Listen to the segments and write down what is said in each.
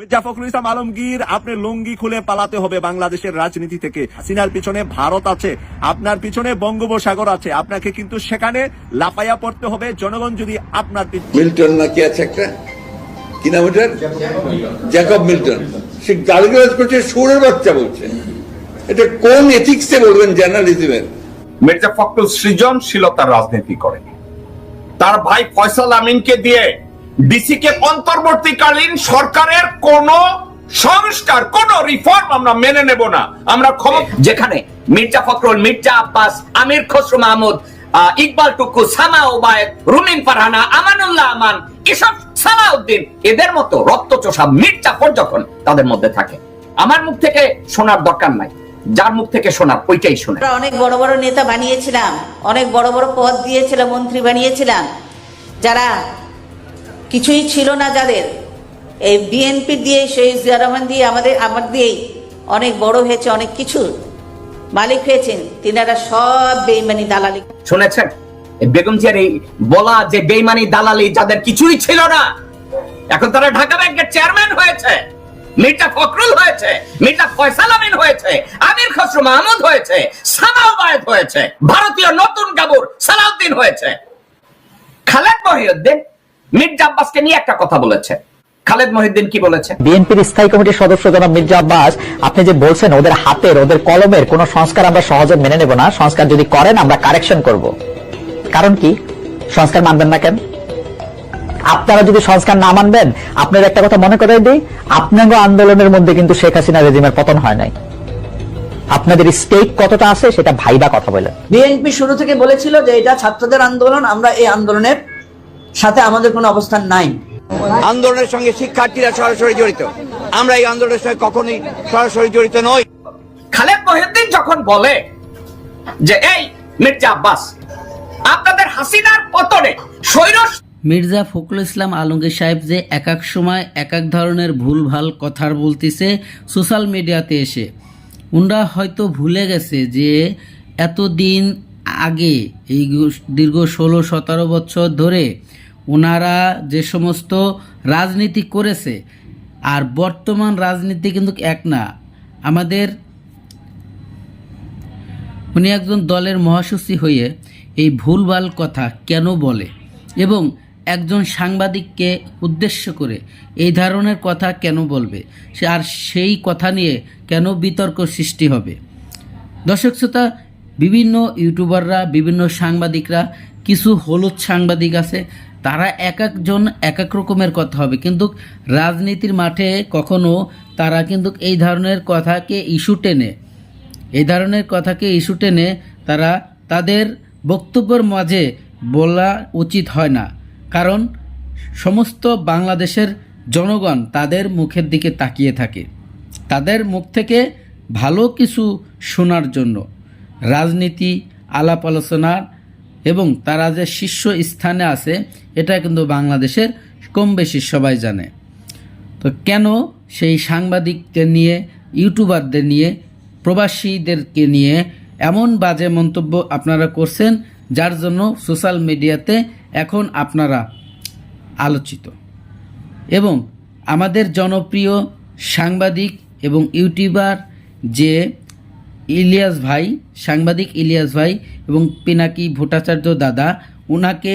মির্জা ফখরুল ইসলাম আলমগীর আপনি লুঙ্গি খুলে পালাতে হবে বাংলাদেশের রাজনীতি থেকে। হাসিনার পিছনে ভারত আছে আপনার পিছনে বঙ্গোপসাগর আছে আপনাকে কিন্তু সেখানে লাফাইয়া পড়তে হবে। জনগণ যদি আপনার মিল্টন নাকি আছে একটা? কি নাম ওটার? Jacob Milton. সে গালিগালাজ করছে সুরের বাচ্চা বলছে। এটা কোন এথিক্সে বলবেন জার্নালিজমের? মির্জা ফখরুল সৃজনশীলতার রাজনীতি করেন তার ভাই ফয়সাল আমিনকে দিয়ে ডিসি কে অন্তর্বর্তীকালীন সরকারের কোন সংস্কার, কোন রিফর্ম আমরা মেনে নেব না। আমরা যেখানে মির্জা ফখরুল, মির্জা আব্বাস, আমির খসরু মাহমুদ ইকবাল টুকু, সামা ওবায়দ, রুমিন ফারহানা, আমানুল্লাহ আমান এসব সালাউদ্দিন, এদের মতো রক্ত রক্তচোষা মির্জাফর যখন তাদের মধ্যে থাকে। আমার মুখ থেকে শোনার দরকার নাই। যার মুখ থেকে শোনার ওইটাই শোনে। অনেক বড় বড় নেতা বানিয়েছিলাম, অনেক বড় বড় পদ দিয়েছিলাম মন্ত্রী বানিয়েছিলাম। যারা কিছুই ছিল না যাদের। এই বিএনপি দিয়ে শহীদ জিয়া রহমান দিয়ে, আমাদের, আমার দিয়েই অনেক বড় হয়েছে অনেক কিছু। মালিক হয়েছেন, তিনারা সব বেইমানি দালালি। শুনেছেন? বেগম জিয়ার এই বলা যে বেইমানি দালালি যাদের কিছুই ছিল না, এখন তারা ঢাকা ব্যাংকের চেয়ারম্যান হয়েছে, মির্জা ফখরুল হয়েছে, মির্জা ফয়সাল আমিন হয়েছে, আমির খসরু মাহমুদ হয়েছে সানাউবায়দ হয়েছে, ভারতীয় নতুন গাবুর সালাউদ্দিন হয়েছে। খালেদ মহিউদ্দিন মির্জা আব্বাসকে নিয়ে একটা কথা বলেছে। খালেদ মহিউদ্দিন কি বলেছে? বিএনপির স্থায়ী কমিটির সদস্য জনাব মির্জা আব্বাস আপনি যে বলছেন ওদের হাতের ওদের কলমের কোন সংস্কার আমরা সহজে মেনে নেব না সংস্কার যদি করেন আমরা কারেকশন করব। কারণ কি? সংস্কার মানবেন না কেন? আপনারা যদি সংস্কার না মানবেন আপনার একটা কথা মনে করাই দিই আপনার আন্দোলনের মধ্যে কিন্তু শেখ হাসিনা রেজিমের পতন হয় নাই। আপনাদের স্টেক কতটা আছে সেটা ভাইবা কথা বলেন। বিএনপি শুরু থেকে বলেছিল যে এটা ছাত্রদের আন্দোলন আমরা এই আন্দোলনের সাথে আমাদের কোনো অবস্থান নাই। আন্দোলনের সঙ্গে শিক্ষার্থীরা সরাসরি জড়িত। আমরা এই আন্দোলনের সঙ্গে কখনোই সরাসরি জড়িত নই। খালেদ মহিউদ্দিন যখন বলে যে এই মির্জা আব্বাস আপনাদের হাসিনার পতনে স্বৈর মির্জা ফখরুল ইসলাম আলমগীর সাহেব যে এক এক সময় এক এক ধরনের ভুলভাল কথা বলতেছে সোশ্যাল মিডিয়াতে এসে। উনরা হয়তো ভুলে গেছে যে এতদিন আগে এই দীর্ঘ ষোলো সতেরো বছর ধরে ওনারা যে সমস্ত রাজনীতি করেছে, আর বর্তমান রাজনীতি কিন্তু এক না। আমাদের উনি একজন দলের মহাসচিব হয়ে এই ভুলভাল কথা কেন বলে এবং একজন সাংবাদিককে উদ্দেশ্য করে এই ধরনের কথা কেন বলবে? সে আর সেই কথা নিয়ে কেন বিতর্ক সৃষ্টি হবে? দর্শক শ্রোতা, বিভিন্ন ইউটিউবাররা, বিভিন্ন সাংবাদিকরা, কিছু হলুদ সাংবাদিক আছে তারা এক একজন এক এক রকমের কথা হবে। কিন্তু রাজনীতির মাঠে কখনো তারা কিন্তু এই ধরনের কথাকে ইস্যু টেনে, এই ধরনের কথাকে ইস্যু টেনে তারা তাদের বক্তব্যের মাঝে বলা উচিত হয় না। কারণ সমস্ত বাংলাদেশের জনগণ তাদের মুখের দিকে তাকিয়ে থাকে। তাদের মুখ থেকে ভালো কিছু শোনার জন্য রাজনীতি আলাপ আলোচনার এবং তারা যে শীর্ষ স্থানে আছে, এটা কিন্তু বাংলাদেশের কম বেশি সবাই জানে। তো কেন সেই সাংবাদিকদের নিয়ে, ইউটিউবারদের নিয়ে, প্রবাসীদেরকে নিয়ে এমন বাজে মন্তব্য আপনারা করছেন, যার জন্য সোশ্যাল মিডিয়াতে এখন আপনারা আলোচিত? এবং আমাদের জনপ্রিয় সাংবাদিক এবং ইউটিউবার যে ইলিয়াস ভাই, সাংবাদিক ইলিয়াস ভাই এবং পিনাকি ভট্টাচার্য দাদা ওনাকে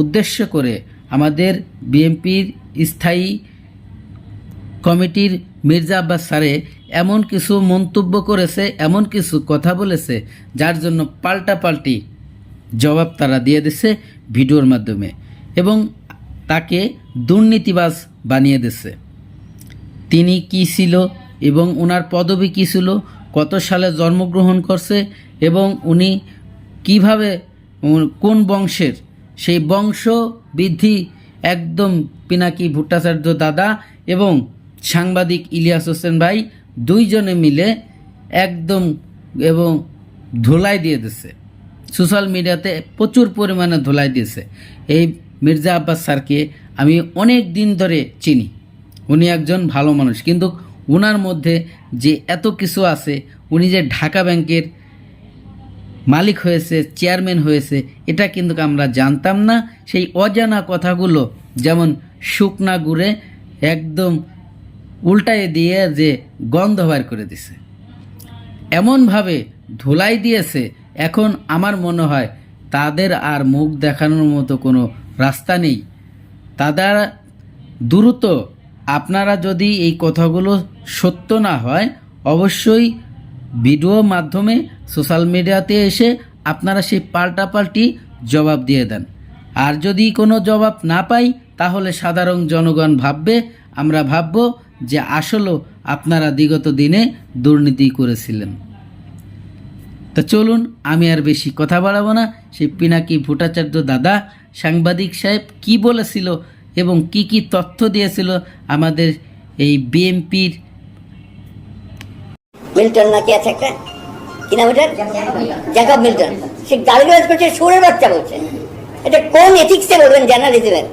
উদ্দেশ্য করে আমাদের বিএনপির স্থায়ী কমিটির মির্জা আব্বাস স্যারে এমন কিছু মন্তব্য করেছে, এমন কিছু কথা বলেছে, যার জন্য পাল্টাপাল্টি জবাব তারা দিয়ে দিছে ভিডিওর মাধ্যমে এবং তাকে দুর্নীতিবাজ বানিয়ে দিছে তিনি কি ছিল এবং ওনার পদবি কী ছিল কত সালে জন্মগ্রহণ করছে এবং উনি কীভাবে কোন বংশের? সেই বংশ বৃদ্ধি একদম পিনাকি ভট্টাচার্য দাদা এবং সাংবাদিক ইলিয়াস হোসেন ভাই দুইজনে মিলে একদম এবং ধুলাই দিয়ে দিছে। সোশ্যাল মিডিয়াতে প্রচুর পরিমাণে ধুলাই দিয়েছে। এই মির্জা আব্বাস স্যারকে আমি অনেক দিন ধরে চিনি। উনি একজন ভালো মানুষ। কিন্তু ওনার মধ্যে যে এত কিছু আছে, উনি যে ঢাকা ব্যাংকের মালিক হয়েছে, চেয়ারম্যান হয়েছে, এটা কিন্তু আমরা জানতাম না। সেই অজানা কথাগুলো যেমন শুকনা গুড়ে একদম উল্টায় দিয়ে যে গন্ধ বার করে দিছে। এমনভাবে ধুলাই দিয়েছে, এখন আমার মনে হয় তাদের আর মুখ দেখানোর মতো কোনো রাস্তা নেই। তাদের দ্রুত আপনারা যদি এই কথাগুলো সত্য না হয়, অবশ্যই ভিডিও মাধ্যমে সোশ্যাল মিডিয়াতে এসে আপনারা সেই পাল্টাপাল্টি জবাব দিয়ে দেন। আর যদি কোনো জবাব না পাই, তাহলে সাধারণ জনগণ ভাববে, আমরা ভাবব যে আসলেও আপনারা বিগত দিনে দুর্নীতি করেছিলেন। তা চলুন, আমি আর বেশি কথা বাড়াবো না। সেই পিনাকি ভট্টাচার্য দাদা, সাংবাদিক সাহেব কি বলেছিল এবং কি কি তথ্য দিয়েছিল আমাদের এই বিএমপির মিল্টন নাকি আছে একটা? কি নাম ওটার? জ্যাকব মিল্টন সে গালিগালাজ করছে, সুরের বাচ্চা বলছে। এটা কোন এথিক্সে বলবেন জার্নালিজমের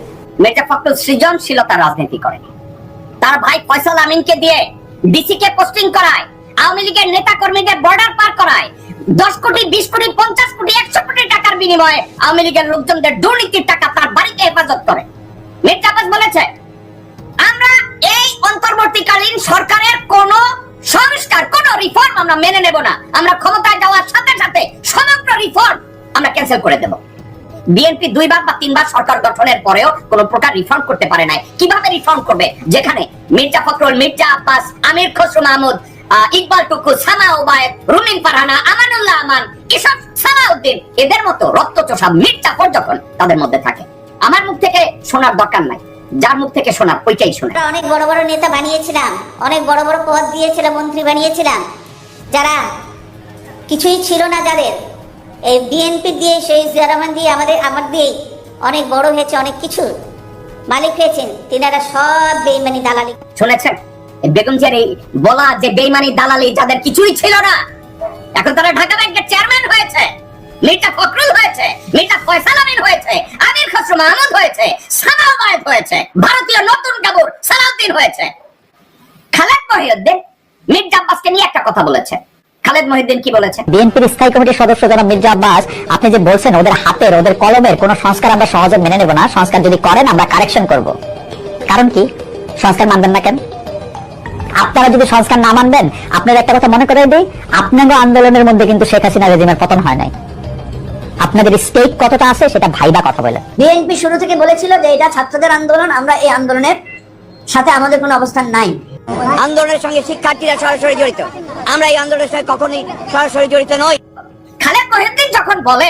মির্জা ফখরুল সৃজনশীলতার রাজনীতি করেনি তার ভাই ফয়সাল আমিনকে দিয়ে ডিসি কে পোস্টিং করায়, আওয়ামী লীগের নেতা কর্মীদের বর্ডার পার করায়, দশ কোটি, বিশ কোটি, পঞ্চাশ কোটি, একশো কোটি টাকার বিনিময়ে আওয়ামী লীগের লোকজনদের দুর্নীতির টাকা তার বাড়িতে হেফাজত করে। মির্জা বলেছে, আমরা এই অন্তর্বর্তীকালীন সরকারের কোন সংস্কার, কোন রিফর্ম আমরা মেনে নেব না। আমরা ক্ষমতায় যাওয়ার সাথে সাথে সমগ্র রিফর্ম আমরা ক্যান্সেল করে দেব। বিএনপি দুইবার বা তিনবার সরকার গঠনের পরেও কোন প্রকার রিফর্ম করতে পারে নাই। কীভাবে রিফর্ম করবে? যেখানে মির্জা ফখরুল, মির্জা আব্বাস, আমির খসরু মাহমুদ ইকবাল টুকু, সামা ওবায়দ, রুমিন ফারহানা, আমানুল্লাহ আমান এসব সালাউদ্দিন এদের মতো রক্তচোষা মির্জাফর যখন তাদের মধ্যে থাকে। আমার মুখ থেকে শোনার দরকার নাই। যার মুখ থেকে শোনার ওইটাই শোনা। অনেক বড় বড় নেতা বানিয়েছিলাম অনেক বড় বড় পদ দিয়েছিলাম মন্ত্রী বানিয়েছিলাম। যারা কিছুই ছিল না যাদের। এই বিএনপি দিয়ে সেই জিয়া রহমান দিয়ে আমাদের আমার দিয়ে অনেক বড় হয়েছে অনেক কিছু মালিক হয়েছেন। তিনারা সব বেইমানি দালালি। শুনেছেন? বেগম জিয়ার এই বলা যে বেইমানি দালালি যাদের কিছুই ছিল না এখন তারা ঢাকা হয়েছে হয়েছে, ভারতীয় নতুন সালাউদ্দিন হয়েছে। খালেদ মহিউদ্দিন, মির্জা আব্বাসকে নিয়ে একটা কথা বলেছে। খালেদ মহিউদ্দিন কি বলেছে? বিএনপির স্থায়ী কমিটির সদস্য জনাব মির্জা আব্বাস, আপনি যে বলছেন ওদের হাতের, ওদের কলমের, কোনো সংস্কার আমরা সহজে মেনে নেব না। সংস্কার যদি করেন, আমরা কারেকশন করব। কারণ কি? সংস্কার মানবেন না কেন? আপনারা যদি সংস্কার না মানবেন আপনার একটা কথা মনে করে দিই আপনাদের আন্দোলনের মধ্যে কিন্তু শেখ হাসিনা রেজিমের পতন হয় নাই। আপনাদের স্টেক কতটা আছে সেটা ভাইবা কথা বলে। বিএনপি শুরু থেকে বলেছিল যে এটা ছাত্রদের আন্দোলন আমরা এই আন্দোলনের সাথে আমাদের কোনো অবস্থান নাই। আন্দোলনের সঙ্গে শিক্ষার্থীরা সরাসরি জড়িত। আমরা এই আন্দোলনের সঙ্গে কখনোই সরাসরি জড়িত নই। খালেদ মহিউদ্দিন যখন বলে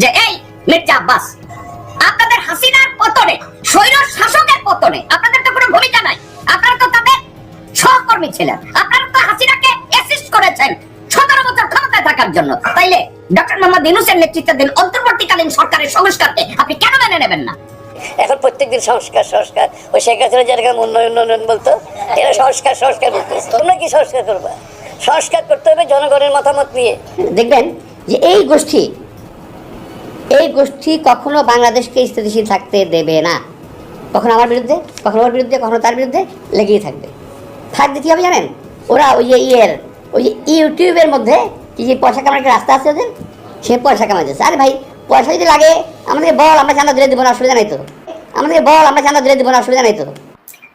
যে এই মির্জা আব্বাস আপনাদের হাসিনার পতনে স্বৈর শাসকের পতনে আপনাদের তো কোনো ভূমিকা নাই। আপনারা তো তাদের সহকর্মী ছিলেন। আপনারা তো হাসিনাকে অ্যাসিস্ট করেছেন। থাকার জন্য। তাইলে ডক্টর মোহাম্মদ ইউনুসের নেতৃত্বাধীন অন্তর্বর্তীকালীন সরকারের সংস্কারকে আপনি কেন মেনে নেবেন না? এখন প্রত্যেকদিন সংস্কার সংস্কার। ওই শেখ হাসিনা যেরকম উন্নয়ন উন্নয়ন বলতো এরা সংস্কার সংস্কার তোমরা কি সংস্কার করবা? সংস্কার করতে হবে জনগণের মতামত নিয়ে। দেখবেন যে এই গোষ্ঠী এই গোষ্ঠী কখনো বাংলাদেশকে স্থিতিশীল থাকতে দেবে না। কখনো আমার বিরুদ্ধে কখনো ওর বিরুদ্ধে কখনো তার বিরুদ্ধে লেগেই থাকবে। থাকবে কী হবে জানেন? ওরা ওই যে ইয়ের ওই যে ইউটিউবের মধ্যে কি যে পয়সা কামানোর একটা রাস্তা আছে ওদের, সে পয়সা কামাচ্ছে আরে ভাই, পয়সা যদি লাগে, আমাদেরকে বল, আমরা চাঁদা দিলে দেবো না, অসুবিধা নাই তো। আমাদেরকে বল, আমরা চাঁদা দিলে দেবো না, অসুবিধা নাই তো।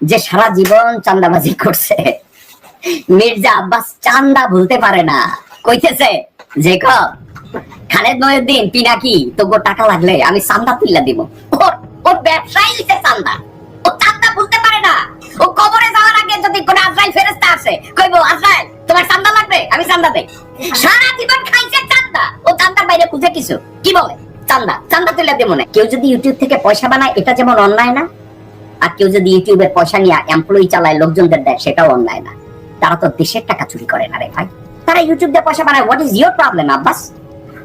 যে সারা জীবন চান্দাবাজি করছে, মির্জা আব্বাস চান্দা ভুলতে পারে না। কইতেছে, যে খালেদ মহিউদ্দিন পিনাকি তোর টাকা লাগলে আমি চান্দা তুললা দিব। ওর ওর ব্যবসায়ী হইছে চান্দা ও চান্দা ভুলতে পারে না। ও কবরে যাওয়ার আগে যদি কোনো আজরাইল ফেরেস্তা আসে, কইব, আজরাইল তোমার চান্দা লাগবে? আমি চান্দা দেই। সারা জীবন খাইছে চান্দা। ও চান্দার বাইরে খুঁজে কিছু? কি বলে? চান্দা। চান্দা তুলে দেবো না। কেউ যদি ইউটিউব থেকে পয়সা বানায়, এটা যেমন অন্যায় না, আর কেউ যদি ইউটিউবের পয়সা নিয়ে এমপ্লয়ি চালায়, লোকজনদের দেয়, সেটাও অন্যায় না। তারা তো দেশের টাকা চুরি করে না রে ভাই। তারা ইউটিউব দিয়ে পয়সা বানায় what is your problem Abbas?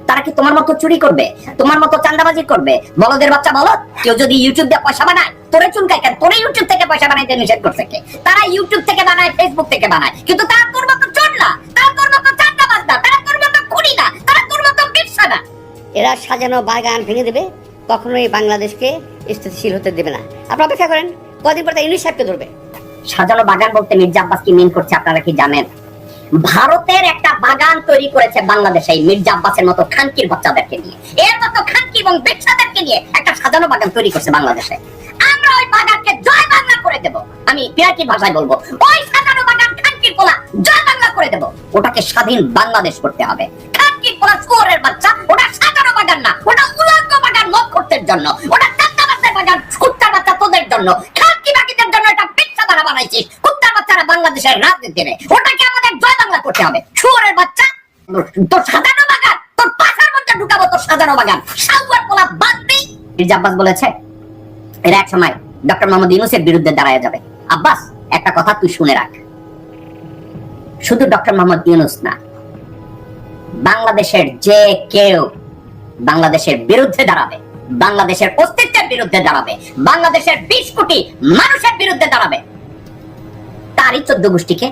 তারা কি তোমার মতো চুরি করবে? তোমার মতো চান্দাবাজি করবে? বলদের বাচ্চা বলো, কেউ যদি ইউটিউব দিয়ে পয়সা বানায়, তোরে চুলকায় কেন? তোরে ইউটিউব থেকে পয়সা বানাইতে নিষেধ করছে কে? তারা ইউটিউব থেকে বানায় ফেসবুক থেকে বানায়, কিন্তু তারা তোর মতো না তারা তোর মতো খুনি না তারা তোর মতো বিরসা না। এরা সাজানো বাগান ভেঙে দেবে কখনোই বাংলাদেশকে স্থিতিশীল হতে দেবে না। আপনারা অপেক্ষা করেন কদিন পর ইউনিট সাহেবকে ধরবে। সাজানো বাগান বলতে মির্জা আব্বাস কি মিন করছে আপনারা কি জানেন? ভারতের একটা বাগান তৈরি করেছে বাংলাদেশে এই মির্জা আব্বাসের মতো খানকির বাচ্চাদেরকে নিয়ে। এর মতো খানকি এবং বেচ্চাদেরকে নিয়ে একটা সাজানো বাগান তৈরি করছে বাংলাদেশে। আমরা ওই বাগানকে জয় বাংলা করে দেব। আমি পিয়াকির ভাষায় বলব ওই সাজানো বাগান খানকির পোলা জয় বাংলা করে দেব। ওটাকে স্বাধীন বাংলাদেশ করতে হবে। বাচ্চা, ওটা বাগান না, ওটা উলঙ্গ বাগান মত করতে জন্য, ওটা বাগান, কুত্তার বাচ্চা তোদের জন্য। বাকিদের জন্য এটা দ্বারা বানাইছিস। কুত্তার বাচ্চারা বাংলাদেশের রাজনীতি নেই। ওটাকে আমাদের জয় বাংলা করতে হবে। বাচ্চা, তোর বাগান, তোর পাশার মধ্যে ঢুকাবো তোর বাগান। সাউয়ার পোলা বাদ আব্বাস বলেছে, এরা এক সময় ডক্টর মোহাম্মদ ইউনুসের বিরুদ্ধে দাঁড়ায় যাবে। আব্বাস, একটা কথা তুই শুনে রাখ। শুধু ডক্টর মোহাম্মদ ইউনুস না, বাংলাদেশের যে কেউ বাংলাদেশের বিরুদ্ধে দাঁড়াবে, বাংলাদেশের অস্তিত্বের বিরুদ্ধে দাঁড়াবে, বাংলাদেশের বিশ কোটি মানুষের বিরুদ্ধে দাঁড়াবে, তারই চোদ্দ গোষ্ঠীকে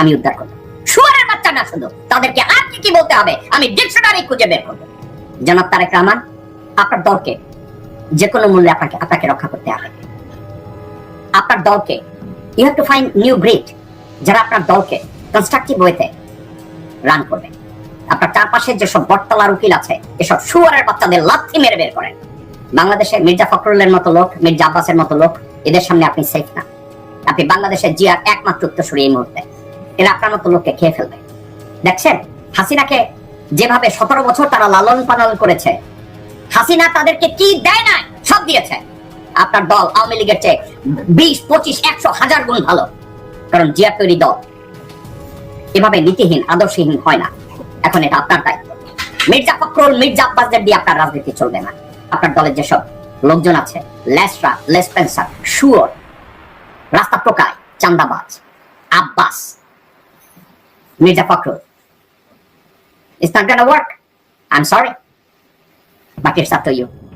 আমি উদ্ধার করব। শুয়ারের বাচ্চা না শুধু, তাদেরকে আর কি কি বলতে হবে, আমি ডিকশনারি খুঁজে বের করব। জনাব তারেক রহমান, আপনার দলকে যে কোনো মূল্যে আপনাকে আপনাকে রক্ষা করতে হবে। আপনার দলকে you have to find new breed যারা আপনার দলকে কনস্ট্রাকটিভ ওয়েতে রান করবে। আপনার চারপাশে যেসব বটতলার উকিল আছে, এসব শুয়ারের বাচ্চাদের লাথি মেরে বের করেন বাংলাদেশে মির্জা ফখরুলের মতো লোক, মির্জা আব্বাসের মতো লোক, এদের সামনে আপনি সেফ না। আপনি বাংলাদেশের জিয়ার একমাত্র উত্তরসূরি এই মুহূর্তে। এরা আপনার মতো লোককে খেয়ে ফেলবে। দেখছেন? হাসিনাকে যেভাবে সতেরো বছর তারা লালন পালন করেছে, হাসিনা তাদেরকে কি দেয় না সব দিয়েছে। আপনার দল আওয়ামী লীগের চেয়ে বিশ, পঁচিশ, একশো, হাজার গুণ ভালো। কারণ জিয়ার তৈরি দল। এভাবে নীতিহীন, আদর্শহীন হয় না এখন এটা আপনার দায়িত্ব মির্জা ফখরুল, মির্জা আব্বাসদের দিয়ে আপনার রাজনীতি চলবে না আপনার দলের যেসব লোকজন আছে, লেসরা, লেসপেন্সার, শুয়োর, রাস্তা টোকায়, চান্দাবাজ, Abbas, Mirza Fakhrul It's not gonna work. I'm sorry. But it's up to you.